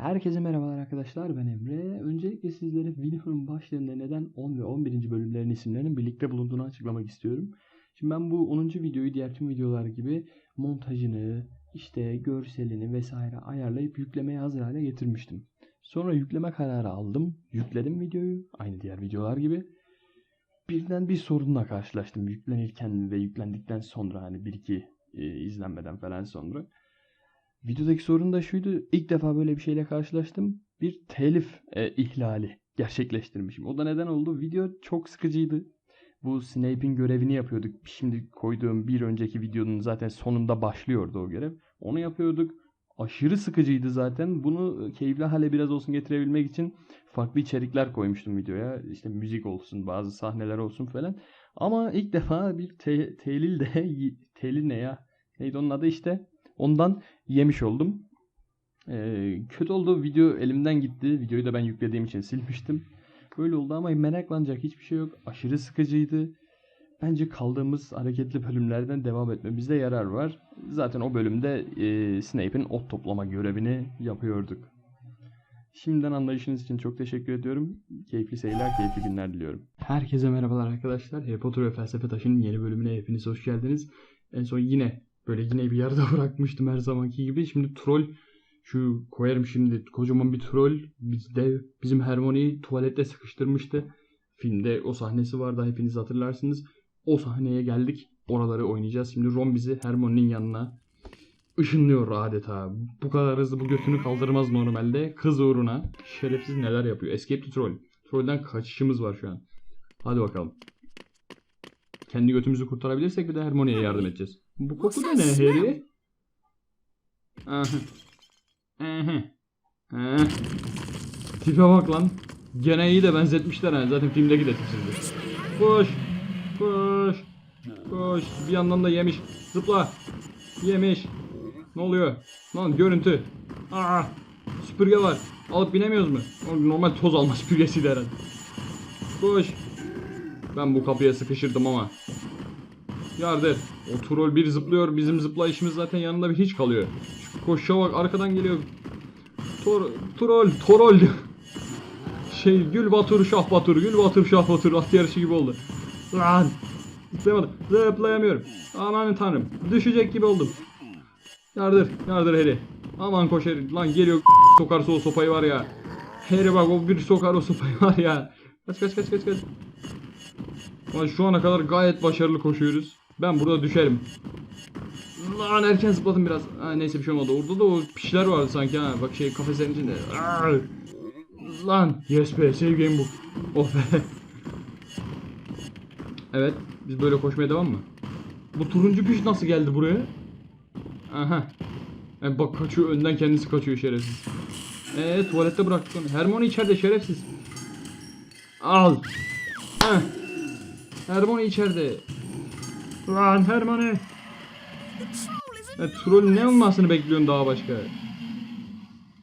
Herkese merhabalar arkadaşlar ben Emre. Öncelikle sizlere videonun başlarında neden 10 ve 11. bölümlerin isimlerinin birlikte bulunduğunu açıklamak istiyorum. Şimdi ben bu 10. videoyu diğer tüm videolar gibi montajını, işte görselini vesaire ayarlayıp yüklemeye hazır hale getirmiştim. Sonra yükleme kararı aldım. Yükledim videoyu aynı diğer videolar gibi. Birden bir sorunla karşılaştım yüklenirken ve yüklendikten sonra hani bir iki e, izlenmeden falan sonra. Videodaki sorun da şuydu. İlk defa böyle bir şeyle karşılaştım. Bir telif e, ihlali gerçekleştirmişim. O da neden oldu? Video çok sıkıcıydı. Bu Snape'in görevini yapıyorduk. Şimdi koyduğum bir önceki videonun zaten sonunda başlıyordu o görev. Onu yapıyorduk. Aşırı sıkıcıydı zaten. Bunu keyifli hale biraz olsun getirebilmek için farklı içerikler koymuştum videoya. İşte müzik olsun, bazı sahneler olsun falan. Ama ilk defa bir te- telil de telil ne ya? Neydi onun adı işte? Ondan yemiş oldum. Ee, kötü oldu. Video elimden gitti. Videoyu da ben yüklediğim için silmiştim. Böyle oldu ama meraklanacak hiçbir şey yok. Aşırı sıkıcıydı. Bence kaldığımız hareketli bölümlerden devam etmemizde yarar var. Zaten o bölümde e, Snape'in ot toplama görevini yapıyorduk. Şimdiden anlayışınız için çok teşekkür ediyorum. Keyifli seyirler, keyifli günler diliyorum. Herkese merhabalar arkadaşlar. Harry Potter ve Felsefe Taşı'nın yeni bölümüne hepiniz hoş geldiniz. En son yine böyle yine bir yerde bırakmıştım her zamanki gibi. Şimdi troll şu koyarım şimdi kocaman bir troll bizde bizim Hermione'yi tuvalette sıkıştırmıştı. Filmde o sahnesi vardı hepiniz hatırlarsınız. O sahneye geldik. Oraları oynayacağız. Şimdi Ron bizi Hermione'nin yanına ışınlıyor adeta. Bu kadar hızlı bu götünü kaldırmaz normalde. Kız uğruna şerefsiz neler yapıyor. Escape to Troll. Trollden kaçışımız var şu an. Hadi bakalım. Kendi götümüzü kurtarabilirsek bir de Hermione'ye yardım edeceğiz. Bu koku da ne Harry? Aha. Aha. Aha. Tipe bak lan. Gene iyi de benzetmişler ha. Zaten filmdeki de tipsizdi. Koş. Koş. Koş. Bir yandan da yemiş. Zıpla. Yemiş. Ne oluyor? Lan görüntü. Aa. Süpürge var. Alıp binemiyoruz mu? Normal toz alma süpürgesiydi herhalde. Koş. Ben bu kapıya sıkışırdım ama. Yardır. O troll bir zıplıyor. Bizim zıplayışımız zaten yanında bir hiç kalıyor. Şu koşuşa bak arkadan geliyor. Tor, troll, torol. Şey Gül Batur, Şah Batur, Gül Batur, Şah Batur at yarışı gibi oldu. Lan. Zıplayamadım. Zıplayamıyorum. Aman tanrım. Düşecek gibi oldum. Yardır, yardır Harry. Aman koş Harry. Lan geliyor sokarsa o sopayı var ya. Harry bak o bir sokar o sopayı var ya. Kaç kaç kaç kaç kaç. Lan şu ana kadar gayet başarılı koşuyoruz. Ben burada düşerim. Lan erken zıpladım biraz. Ha, neyse bir şey olmadı. Orada da o pişler vardı sanki ha. Bak şey kafeslerin içinde. Aa! Lan yes be save game bu. Oh be. Evet biz böyle koşmaya devam mı? Bu turuncu piş nasıl geldi buraya? Aha. E, bak kaçıyor önden kendisi kaçıyor şerefsiz. Eee tuvalette bıraktık onu. Hermione içeride şerefsiz. Al. Heh. Hermione içeride. Lan Hermione. E, troll ne olmasını bekliyorsun daha başka?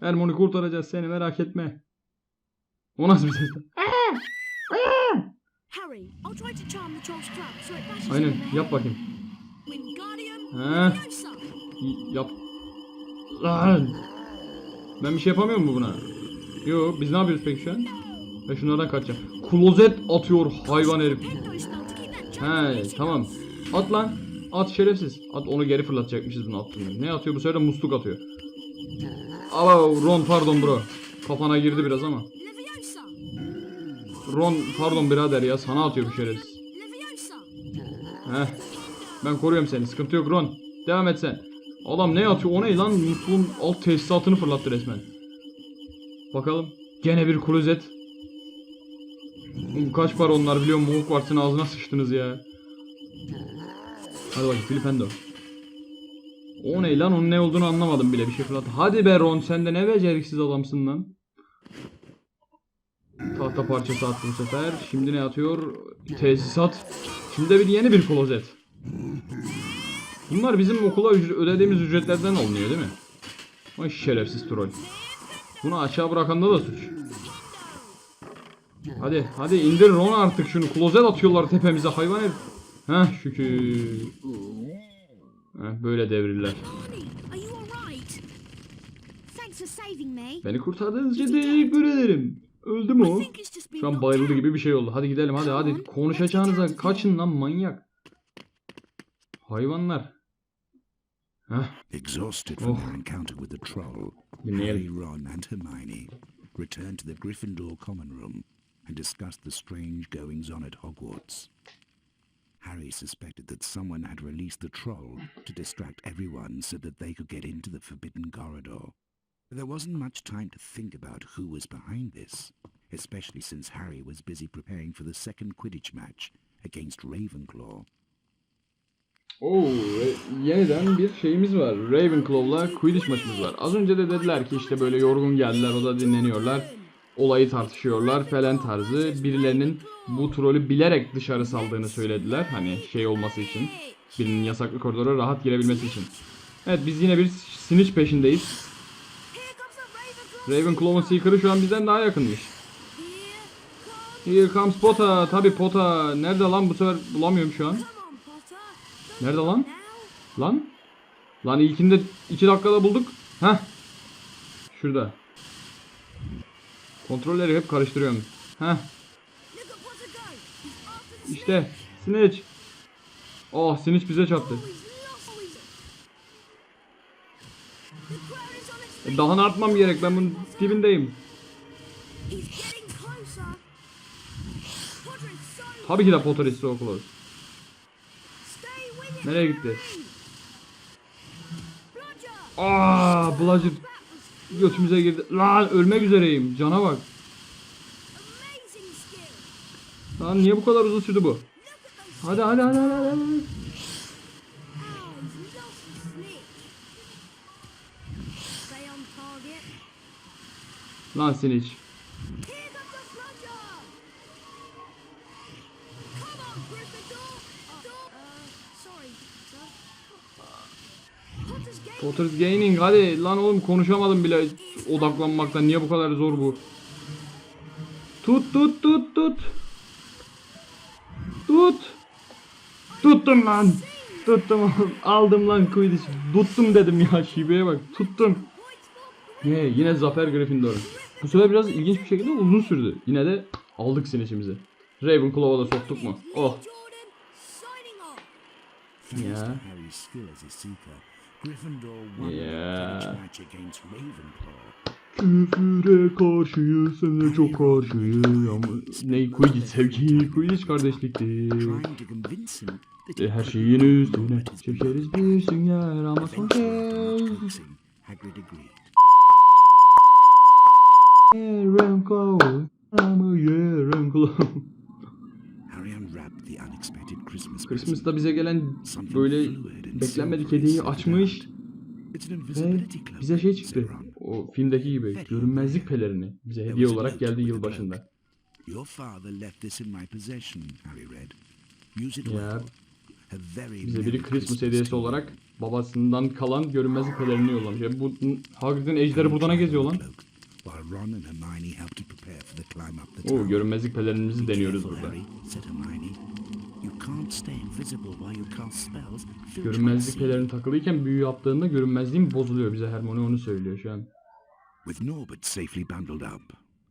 Hermione kurtaracağız seni merak etme. O nasıl bir ses? Aynen yap bakayım. Y- Yap. Lan. Ben bir şey yapamıyor mu buna? Yo biz ne yapıyoruz peki şu an? Ben şunlardan kaçacağım. Klozet atıyor hayvan herif. He tamam. At lan. At şerefsiz. At onu geri fırlatacakmışız bunu attığında. Ne atıyor bu sefer de musluk atıyor. Aa Ron pardon bro. Kafana girdi biraz ama. Ron pardon birader ya sana atıyor bu şerefsiz. Heh. Ben koruyorum seni. Sıkıntı yok Ron. Devam et sen. Adam ne atıyor? O ne lan? Musluğun alt tesisatını fırlattı resmen. Bakalım. Gene bir klozet. Kaç para onlar biliyor musun? Hogwarts'ın ağzına sıçtınız ya. Hadi bakayım Filipendo. O ne lan? Onun ne olduğunu anlamadım bile. Bir şey fırlattı. Hadi be Ron sen de ne beceriksiz adamsın lan. Tahta parçası attı bu sefer. Şimdi ne atıyor? Tesisat. Şimdi de bir yeni bir klozet. Bunlar bizim okula ödediğimiz ücretlerden alınıyor değil mi? Ay şerefsiz troll. Bunu açığa bırakanda da suç. Hadi hadi indir Ron artık şunu. Klozet atıyorlar tepemize hayvan herif. Heh şükür. Heh, böyle devrirler. Beni kurtardığınız için teşekkür ederim. Öldü mü o? Şu an bayıldı gibi bir şey oldu. Hadi gidelim hadi hadi. Konuşacağınıza kaçın lan manyak. Hayvanlar. Exhausted from Oh. their encounter with the troll. Harry, Ron, and Hermione returned to the Gryffindor common room and discussed the strange goings on at Hogwarts. Harry suspected that someone had released the troll to distract everyone so that they could get into the forbidden corridor. There wasn't much time to think about who was behind this, especially since Harry was busy preparing for the second Quidditch match against Ravenclaw. Oo, yeniden bir şeyimiz var. Ravenclaw'la Quidditch maçımız var. Az önce de dediler ki işte böyle yorgun geldiler, o da dinleniyorlar. Olayı tartışıyorlar falan tarzı. Birilerinin bu trolü bilerek dışarı saldığını söylediler. Hani şey olması için. Birinin yasaklı koridora rahat girebilmesi için. Evet biz yine bir Snitch peşindeyiz. Ravenclaw. Ravenclaw'un Seeker'ı şu an bizden daha yakınmış. Here comes. Pota. Tabi Pota. Nerede lan bu sefer bulamıyorum şu an. Nerede lan? Lan? Lan ilkinde 2 dakikada bulduk. Heh. Şurada. Kontrolleri hep karıştırıyorum. Heh. İşte. Snitch. Oh Snitch bize çarptı. E, Daha ne yapmam gerek? Ben bunun dibindeyim. Tabii ki de Potter is so close. Nereye gitti? Bludger. Aa, Bludger götümüze girdi. Lan ölmek üzereyim. Cana bak. Lan niye bu kadar uzun sürdü bu? Hadi hadi hadi hadi. hadi. Oh, he's lost the snitch. Stay on target. Lan Snitch. Here comes the Bludger. Come on, Gryffindor. Oh, uh, sorry, sir. Potter's Gaining hadi lan oğlum konuşamadım bile odaklanmaktan niye bu kadar zor bu? Tut tut tut tut. Tut. Tuttum lan. Tuttum aldım lan Quidditch. Tuttum dedim ya şibeye bak tuttum. Ne yine Zafer Gryffindor. Bu sefer biraz ilginç bir şekilde uzun sürdü. Yine de aldık sinişimizi. Ravenclaw'a da soktuk mu? Oh. Thanks Yeah. Küfüre karşıyız, sana çok karşıyız ama ne Quidditch sevgi, Quidditch that E, he her şeyin üstüne çekeriz bir sünger ama son kez. Ravenclaw, ama yeah, Ravenclaw. Christmas'ta bize gelen böyle beklenmedik hediyeyi açmış ve bize şey çıktı. O filmdeki gibi görünmezlik pelerini bize hediye olarak geldi yılbaşında. Ya bize biri Christmas hediyesi olarak babasından kalan görünmezlik pelerini yollamış. Ya bu Hagrid'in ejderi burada ne geziyor lan? Oo görünmezlik pelerinimizi deniyoruz burada. Görünmezlik pelerini takılıyken büyü yaptığında görünmezliğin bozuluyor. Bize Hermione onu söylüyor şu an. With Norbert safely bundled up,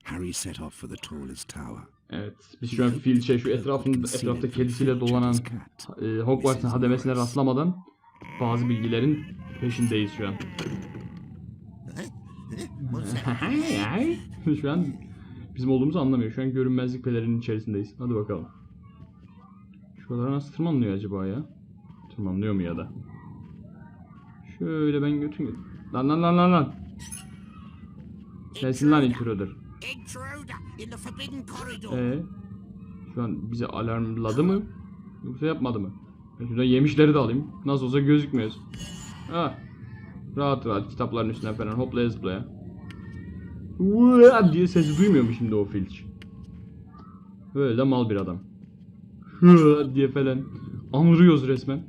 Harry set off for the tallest tower. Evet. Biz şu an fil şey şu etrafında etrafta kedisiyle dolanan e, Hogwarts'ın hademesine rastlamadan bazı bilgilerin peşindeyiz şu an. şu an bizim olduğumuzu anlamıyor. Şu an görünmezlik pelerinin içerisindeyiz. Hadi bakalım. Şuralara nasıl tırmanılıyor acaba ya? Tırmanılıyor mu ya da? Şöyle ben götüm... Lan lan lan lan lan. Sensin lan intruder. Ee, şu an bizi alarmladı mı? Yoksa yapmadı mı? Ben şuradan yemişleri de alayım. Nasıl olsa gözükmüyoruz. Ha. Rahat rahat kitapların üstüne falan hoplaya zıplaya. Vaa diye sesi duymuyor mu şimdi o Filch? Böyle de mal bir adam. Diye falan. Anırıyoruz resmen.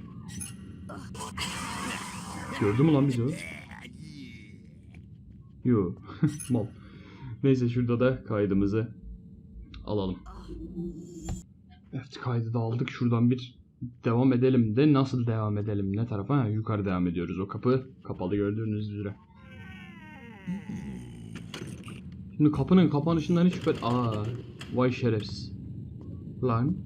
Gördü mü lan bizi o? Yo. mal. Neyse şurada da kaydımızı alalım. Evet kaydı da aldık. Şuradan bir devam edelim de nasıl devam edelim? Ne tarafa? Ha, yukarı devam ediyoruz. O kapı kapalı gördüğünüz üzere. Şimdi kapının kapanışından hiç şüphe... Aa, vay şerefsiz. Lan.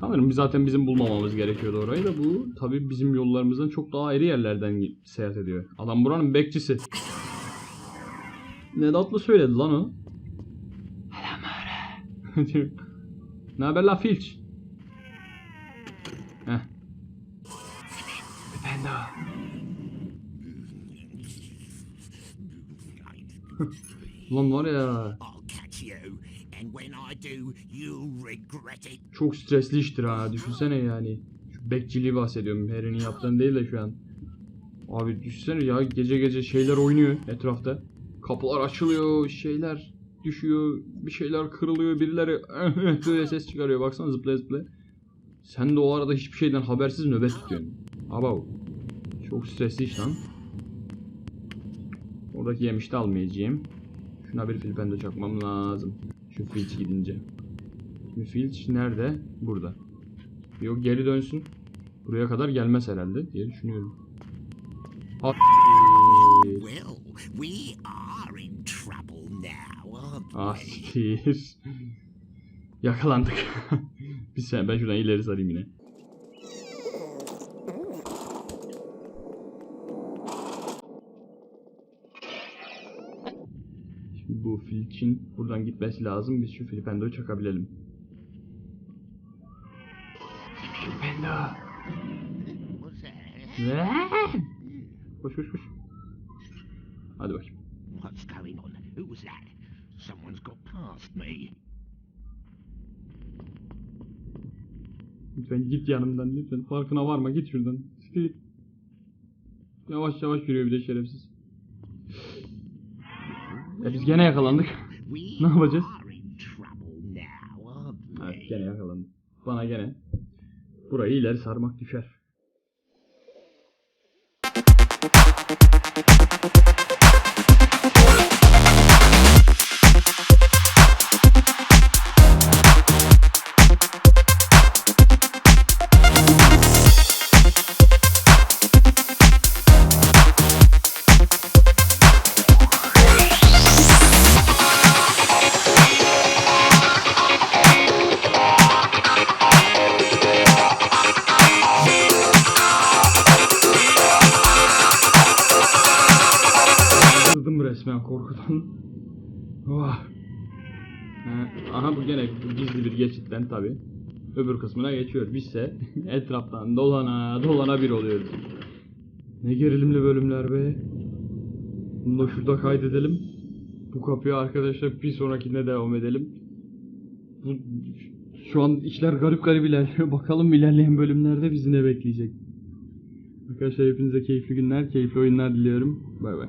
Sanırım biz zaten bizim bulmamamız gerekiyordu orayı da bu tabii bizim yollarımızdan çok daha ayrı yerlerden seyahat ediyor. Adam buranın bekçisi. Ne tatlı söyledi lan o. Ne haber la Filch? Heh. De. Lan var ya çok stresli iştir ha düşünsene yani. Şu bekçiliği bahsediyorum Harry'nin yaptığını değil de şu an. Abi düşünsene ya gece gece şeyler oynuyor etrafta. Kapılar açılıyor, şeyler düşüyor, bir şeyler kırılıyor, birileri böyle ses çıkarıyor. Baksana zıplaya zıplaya. Sen de o arada hiçbir şeyden habersiz nöbet tutuyorsun. Abav. Çok stresli iş lan. Oradaki yemişi de almayacağım. Şuna bir filipendo çakmam lazım. Şu Filch gidince. Şimdi Filch nerede? Burada. Yok geri dönsün. Buraya kadar gelmez herhalde diye düşünüyorum. Ha- Well, we are in trouble now, aren't Ah siktir. Yakalandık. bir saniye ben şuradan ileri sarayım yine. Şimdi bu Filch'in buradan gitmesi lazım. Biz şu Filipendo'yu çakabilelim. Filipendo. Koş koş koş. Hadi bakayım. What's going on? Who was that? Someone's got past me. Lütfen git yanımdan lütfen. Farkına varma git şuradan. Siktir. Yavaş yavaş yürüyor bir de şerefsiz. Ya biz gene yakalandık. Ne yapacağız? Evet gene yakalandık. Bana gene. Burayı ileri sarmak düşer. Bu gene gizli bir geçitten tabi. Öbür kısmına geçiyor. Bizse etraftan dolana dolana bir oluyoruz. Ne gerilimli bölümler be. Bunu da şurada kaydedelim. Bu kapıyı arkadaşlar bir sonrakine devam edelim. Bu, şu an işler garip garip ilerliyor. Bakalım ilerleyen bölümlerde bizi ne bekleyecek. Arkadaşlar hepinize keyifli günler, keyifli oyunlar diliyorum. Bay bay.